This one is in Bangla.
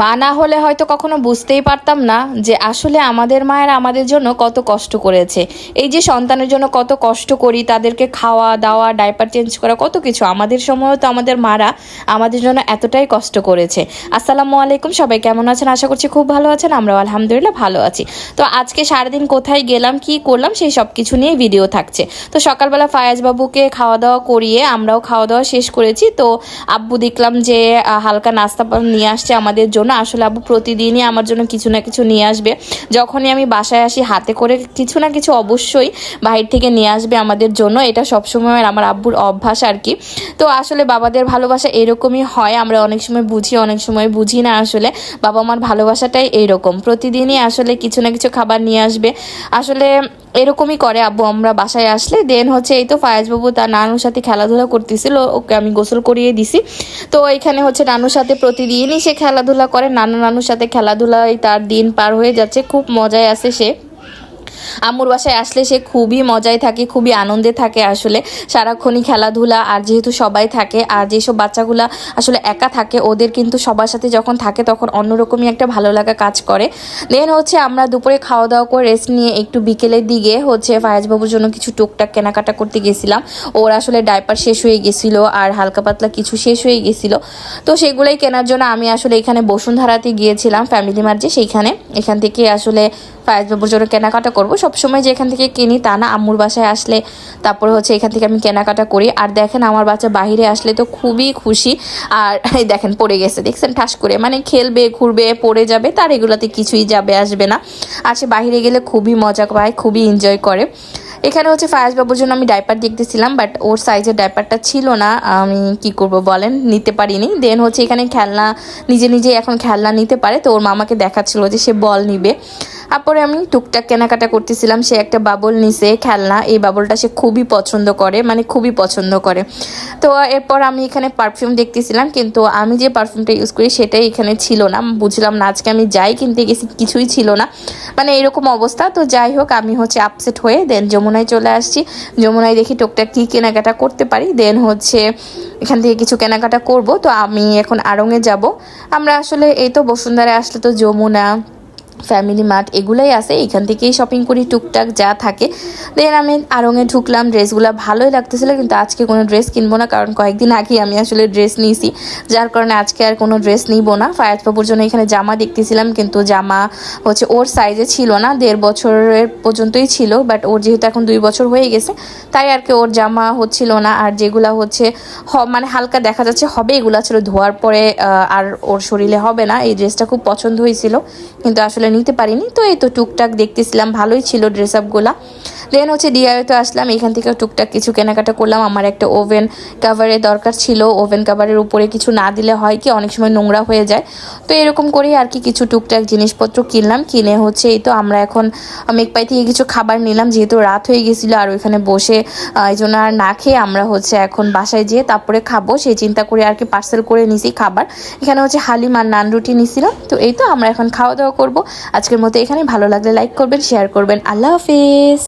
মা না হলে হয়তো কখনো বুঝতেই পারতাম না যে আসলে আমাদের মায়ের আমাদের জন্য কত কষ্ট করেছে। এই যে সন্তানের জন্য কত কষ্ট করি, তাদেরকে খাওয়া, দাওয়া ডাইপার চেঞ্জ করা, কত কিছু। আমাদের সময়ও তো আমাদের মারা আমাদের জন্য এতটাই কষ্ট করেছে। আসসালামু আলাইকুম, সবাই কেমন আছেন? আশা করছি খুব ভালো আছেন, আমরাও আলহামদুলিল্লাহ ভালো আছি। তো আজকে সারাদিন কোথায় গেলাম, কি করলাম, সেই সব কিছু নিয়ে ভিডিও থাকছে। তো সকালবেলা ফায়াজ বাবুকে খাওয়া দাওয়া করিয়ে আমরাও খাওয়া দাওয়া শেষ করেছি। তো আব্বু দেখলাম যে হালকা নাস্তা নিয়ে আসছে আমাদের জন্য। আসলে আব্বু প্রতিদিনই আমার জন্য কিছু না কিছু নিয়ে আসবে। যখনই আমি বাসায় আসি, হাতে করে কিছু না কিছু অবশ্যই বাহির থেকে নিয়ে আসবে আমাদের জন্য। এটা সবসময় আমার আব্বুর অভ্যাস আর কি। তো আসলে বাবাদের ভালোবাসা এরকমই হয়, আমরা অনেক সময় বুঝি, অনেক সময় বুঝি না আসলে। বাবা মার ভালোবাসাটাই এইরকম প্রতিদিনই আসলে কিছু না কিছু খাবার নিয়ে আসবে। আসলে এরকমই করে আব্বু, আমরা বাসায় আসলে দেন হচ্ছে এই তো ফায়াজবাবু তার নানুর সাথে খেলাধুলা করতেছিল, ওকে আমি গোসল করিয়ে দিছি। তো এখানে হচ্ছে নানুর সাথে প্রতিদিনই সে খেলাধুলা করে, নানা নানুর সাথে খেলাধুলায় তার দিন পার হয়ে যাচ্ছে, খুব মজায় আছে সে। আম্মুর বাসায় আসলে সে খুবই মজায় থাকে, খুবই আনন্দে থাকে আসলে। সারাক্ষণই খেলাধুলা আর যেহেতু সবাই থাকে, আর যেসব বাচ্চাগুলা আসলে একা থাকে, ওদের কিন্তু সবার সাথে যখন থাকে তখন অন্যরকমই একটা ভালো লাগা কাজ করে। দেন হচ্ছে আমরা দুপুরে খাওয়া দাওয়া করে রেস্ট নিয়ে একটু বিকেলের দিকে হচ্ছে ফায়াজবাবুর জন্য কিছু টুকটাক কেনাকাটা করতে গেছিলাম। ওর আসলে ডাইপার শেষ হয়ে গেছিল আর হালকা পাতলা কিছু শেষ হয়ে গেছিল। তো সেগুলোই কেনার জন্য আমি আসলে এখানে বসুন্ধরাতে গিয়েছিলাম ফ্যামিলি মার্জে সেইখানে। এখান থেকে আসলে ফায়াজবাবুর জন্য কেনাকাটা করব। সবসময় যে এখান থেকে কিনি তা না, আম্মুর বাসায় আসলে তারপরে হচ্ছে এখান থেকে আমি কেনাকাটা করি। আর দেখেন আমার বাচ্চা বাইরে আসলে তো খুবই খুশি। আর দেখেন পড়ে গেছে, দেখছেন ঠাস করে। মানে খেলবে, ঘুরবে, পড়ে যাবে, তার এগুলোতে কিছুই যাবে, আসবে না। আর সে বাইরে গেলে খুবই মজা পায়, খুবই এনজয় করে। এখানে হচ্ছে ফায়াজ বাবুর জন্য আমি ডাইপার দেখতেছিলাম বাট ওর সাইজের ডাইপারটা ছিল না। আমি কি করব বলেন? নিতে পারিনি। দেন হচ্ছে এখানে খেলনা, নিজে নিজে এখন খেলনা নিতে পারে। তো ওর মামাকে দেখাচ্ছিল যে সে বল নিবে। তারপরে আমি টুকটাক কেনাকাটা করতেছিলাম, সে একটা বাবল নিছে, খেলনা, এই বাবলটা সে খুবই পছন্দ করে মানে খুবই পছন্দ করে। তো এরপর আমি এখানে পারফিউম দেখতেছিলাম, কিন্তু আমি যে পারফিউমটা ইউজ করি সেটাই এখানে ছিল না। বুঝলাম না, আজকে আমি যাই কিনতে গেছি, কিছুই ছিল না। মানে এরকম অবস্থা। তো যাই হোক, আমি হচ্ছে আপসেট হয়ে দেন যমুনায় চলে আসছি। যমুনায় দেখি টুকটাক কী কেনাকাটা করতে পারি। দেন হচ্ছে এখান থেকে কিছু কেনাকাটা করব। তো আমি এখন আড়ংয়ে যাব। আমরা আসলে এই তো বসুন্ধরায় আসলে তো যমুনা ফ্যামিলি মার্ট এগুলাই আছে, এখান থেকেই শপিং করি, টুকটাক যা থাকে। দেন আমি আড়ংয়ে ঢুকলাম, ড্রেসগুলো ভালোই লাগতেছিল, কিন্তু আজকে কোনো ড্রেস কিনবো না, কারণ কয়েকদিন আগে আমি আসলে ড্রেস নিয়েছি, যার কারণে আজকে আর কোনো ড্রেস নিব না। ফায়াজ বাবুর জন্য এখানে জামা দেখতেছিলাম, কিন্তু জামা হচ্ছে ওর সাইজে ছিল না, দেড় বছরের পর্যন্তই ছিল বাট ওর যেহেতু এখন দুই বছর হয়ে গেছে, তাই আর কি ওর জামা হচ্ছিল না। আর যেগুলা হচ্ছে মানে হালকা দেখা যাচ্ছে, হবে এগুলা ছিল, ধোয়ার পরে আর ওর শরীরে হবে না, এই ড্রেসটা খুব পছন্দ হয়েছিল, কিন্তু আসলে নিতে পারিনি। তো এই তো টুকটাক দেখতেছিলাম, ভালোই ছিল ড্রেস আপগুলা দেন হচ্ছে ডিআইতে আসলাম, এখান থেকে টুকটাক কিছু কেনাকাটা করলাম। আমার একটা ওভেন কাভারের দরকার ছিল ওভেন কাভারের উপরে কিছু না দিলে হয় কি, অনেক সময় নোংরা হয়ে যায়। তো এরকম করেই আর কি কিছু টুকটাক জিনিসপত্র কিনলাম। কিনে হচ্ছে এই তো আমরা এখন মেকপাই থেকে কিছু খাবার নিলাম। যেহেতু রাত হয়ে গেছিল, আর ওইখানে বসে এই জন্য আর না খেয়ে আমরা হচ্ছে এখন বাসায় যেয়ে তারপরে খাব। সেই চিন্তা করে আর কি পার্সেল করে নিছি খাবার। এখানে হচ্ছে হালিম আর নান রুটি নিছিলাম তো এই তো আমরা এখন খাওয়া দাওয়া করব। আজকের মতো এখানে ভালো লাগলে লাইক করবেন শেয়ার করবেন। আল্লাহ হাফিজ।